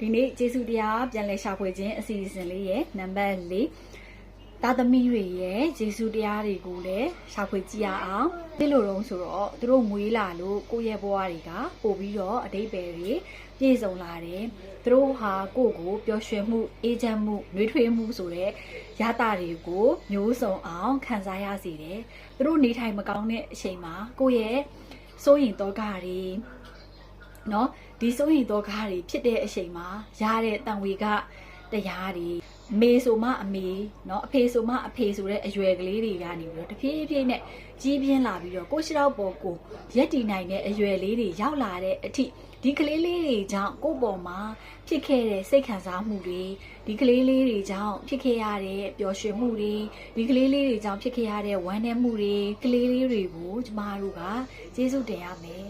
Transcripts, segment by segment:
ဒီနေ့ကျေးဇူးတရားပြန်လည်ရှာဖွေခြင်းအစီအစဉ်လေးရဲ့နံပါတ်၄တာသမီတွေရဲ့ကျေးဇူးတရားတွေကိုလည်းရှာဖွေကြည့်ရအောင်ဒီလိုတော့ဆိုတော့သူတို့မွေးလာလို့ကိုယ့်ရဲ့ဘဝတွေကပို့ပြီးတော့အတိတ်ပဲတွေပြည့်စုံလာတယ်သူတို့ဟာကိုယ့်ကိုပျော်ရွှင်မှုအေးချမ်းမှုနှွေးထွေးမှုဆိုတဲ့ရတာတွေကိုမျိုးစုံအောင်ခံစားရစေတယ်သူတို့နေထိုင်မကောင်းတဲ့အချိန်မှာကိုယ့်ရဲ့စိုးရင်တော့ကတွေ เนาะဒီစိုးရင်တော့ကားတွေဖြစ်တဲ့အချိန်မှာရတဲ့တန်ဝေကတရားတွေအမေဆိုမှအမေเนาะအဖေဆိုမှအဖေဆိုတဲ့အရွယ်ကလေးတွေကနေပြီးတော့တဖြည်းဖြည်းနဲ့ကြီးပြင်းလာပြီးတော့ကိုရှိတော့ပေါ်ကိုရက်တီနိုင်တဲ့အရွယ်လေးတွေရောက်လာတဲ့အထိဒီကလေးလေးတွေကြောင့်ကိုယ့်ပေါ်မှာဖြစ်ခဲ့တဲ့စိတ်ခံစားမှုတွေဒီကလေးလေးတွေကြောင့်ဖြစ်ခဲ့ရတဲ့ပျော်ရွှင်မှုတွေဒီကလေးလေးတွေကြောင့်ဖြစ်ခဲ့ရတဲ့ဝမ်းနည်းမှုတွေကလေးလေးတွေကိုကျမတို့ကကျေးဇူးတင်ရမယ်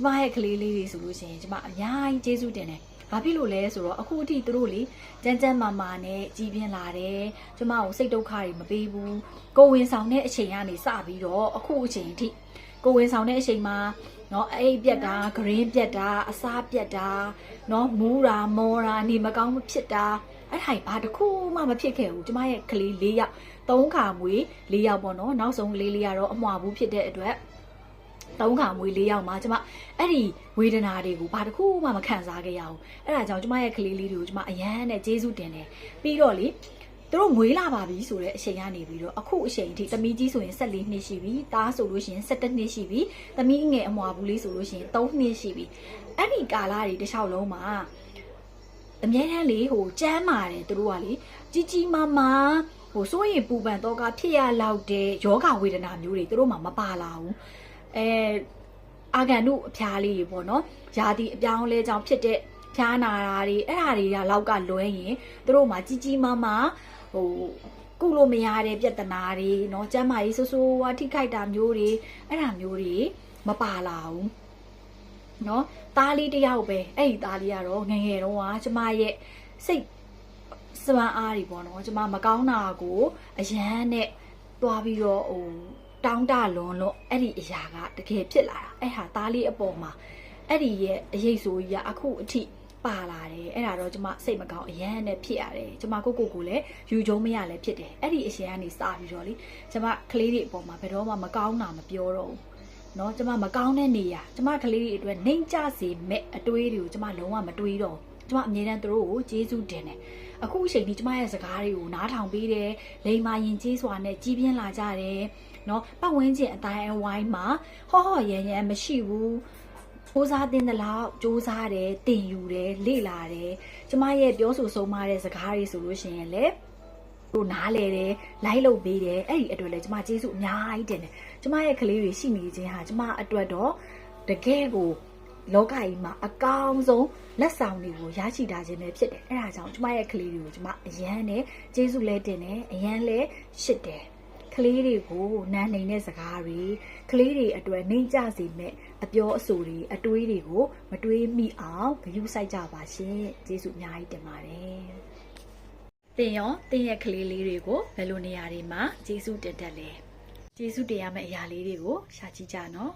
ကျမရဲ့ကလေးလေးတွေဆိုလို့ရှိရင်ကျမအများကြီးကျေးဇူးတင်တယ်။ဘာဖြစ်လို့လဲဆိုတော့အခုအထိသူတို့လေကြမ်းကြမ်းမာမာနဲ့ကြီးပြင်းလာတယ်။ကျမကိုစိတ်ဒုက္ခတွေမပေးဘူး။ကိုဝင်ဆောင်တဲ့အချိန်ကနေစပြီးတော့အခုအချိန်အထိကိုဝင်ဆောင်တဲ့အချိန်မှာနော်အဲ့ပြက်တာ green ပြက်တာအစားပြက်တာနော်မူးတာမောတာနေမကောင်းမဖြစ်တာအဲ့ဟိုင်ဘာတစ်ခုမှမဖြစ်ခဲ့ဘူးကျမရဲ့ကလေး၄ယောက်၃ခါမွေ၄ယောက်ပေါ့နော်နောက်ဆုံးကလေးလေးကတော့အမွာဘူးဖြစ်တဲ့အတွက် သုံးခါမွေးလေးယောက်မှာကျမအဲ့ဒီဝေဒနာတွေကိုဘာတစ်ခုမှမခံစားခဲ့ရဘူးအဲ့ဒါကြောင့်ကျမရဲ့ကလေးလေးတွေကိုကျမအရန်နဲ့ကျေးဇူးတင်တယ်ပြီးတော့လေသူတို့မွေးလာပါပြီဆိုတဲ့အချိန်ကနေပြီးတော့အခုအချိန်အထိသမီးကြီးဆိုရင်14နှစ်ရှိပြီတားဆိုလို့ရှိရင်17နှစ်ရှိပြီသမီးငယ်အမွာဘူးလေးဆိုလို့ရှိရင်3နှစ်ရှိပြီအဲ့ဒီကာလတွေတစ်လျှောက်လုံးမှာအမြဲတမ်းလေဟိုကြမ်းမာတယ်သူတို့ကလေကြီးကြီးမားမားဟိုစိုးရင်ပူပန်တော့ကဖြစ်ရလောက်တဲ့ယောဂဝေဒနာမျိုးတွေသူတို့မှမပါလာဘူး အဲအာဂန်တို့အဖျားလေးတွေပေါ့နော်ယာတီအပြောင်းအလဲကြောင့်ဖြစ်တဲ့ဖျားနာတာတွေအဲ့ဒါတွေကလောက်ကလွဲရင်သူတို့မှကြီးကြီးမားမားဟိုကုလို့မရတဲ့ပြဿနာတွေเนาะကျမ်းမာရေးဆိုးဆိုးဝါးထိခိုက်တာမျိုးတွေအဲ့ဒါမျိုးတွေမပါလာဘူးเนาะသားလေးတစ်ယောက်ပဲအဲ့ဒီသားလေးကတော့ငယ်ငယ်တုန်းကကျမရဲ့စိတ်စွမ်းအားတွေပေါ့နော်ကျမမကောင်းတာကိုအရန်နဲ့တွားပြီးတော့ဟို တောင်းတလွန်လို့အဲ့ဒီအရာကတကယ်ဖြစ်လာတာအဲ့ဟာသားလေးအပေါ်မှာအဲ့ဒီရဲ့အရေးဆိုရအခုအထိပါလာတယ်အဲ့ဒါတော့ကျမစိတ်မကောင်းအရန်နဲ့ဖြစ်ရတယ်ကျမကိုကိုကိုလည်းယူကြုံမရလည်းဖြစ်တယ်အဲ့ဒီအရန်ကနေစပြီးတော့လေကျမကလေးတွေအပေါ်မှာဘယ်တော့မှမကောင်းတာမပြောတော့ဘူးနော်ကျမမကောင်းတဲ့နေရာကျမကလေးတွေအတွက်နှိမ်ကြစေမဲ့အတွေးတွေကိုကျမလုံးဝမတွေးတော့ကျမအမြဲတမ်းသူတို့ကိုကျေးဇူးတင်တယ်အခုအချိန်ဒီကျမရဲ့စကားတွေကိုနားထောင်ပေးတယ်လိန်မာရင်ကျေးစွာနဲ့ကြီးပြင်းလာကြတယ် နော်ပတ်ဝန်းကျင်အတိုင်းအဝိုင်းမှာဟော့ဟော့ရန်ရန်မရှိဘူးစ조사တင်တလောက်စ조사တယ်တင်ယူတယ်လေ့လာတယ်ကျမရဲ့ပြောဆိုဆုံးမတဲ့စကားတွေဆိုလို့ရှိရင်လေတို့နားလေတယ်လိုက်လုပ်ပေးတယ်အဲ့ဒီအတွက်လည်းကျမကျေးဇူးအများကြီးတင်တယ်ကျမရဲ့ကလေးတွေရှိနေခြင်းဟာကျမအတွက်တော့တကယ်ကိုလောကကြီးမှာအကောင်းဆုံးလက်ဆောင်တွေကိုရရှိတာခြင်းပဲဖြစ်တယ်အဲ့ဒါကြောင့်ကျမရဲ့ကလေးတွေကိုကျမအရန်နဲ့ကျေးဇူးလဲတင်တယ်အရန်လဲရှစ်တယ် ကလေးတွေကိုနန်းနေတဲ့စကားတွေကလေးတွေအတွက်နှိမ့်ကြစေမဲ့အပြောအဆိုတွေအတွေးတွေကိုမတွေးမိအောင်ဂရုစိုက်ကြပါရှင်ကျေးဇူးအများကြီးတင်ပါတယ်တင်ရောတင်ရဲ့ကလေးလေးတွေကိုဘယ်လိုနေရာတွေမှာကျေးဇူးတင်တတ်လဲကျေးဇူးတင်ရမယ့်အရာလေးတွေကိုရှာကြည့်ကြနော်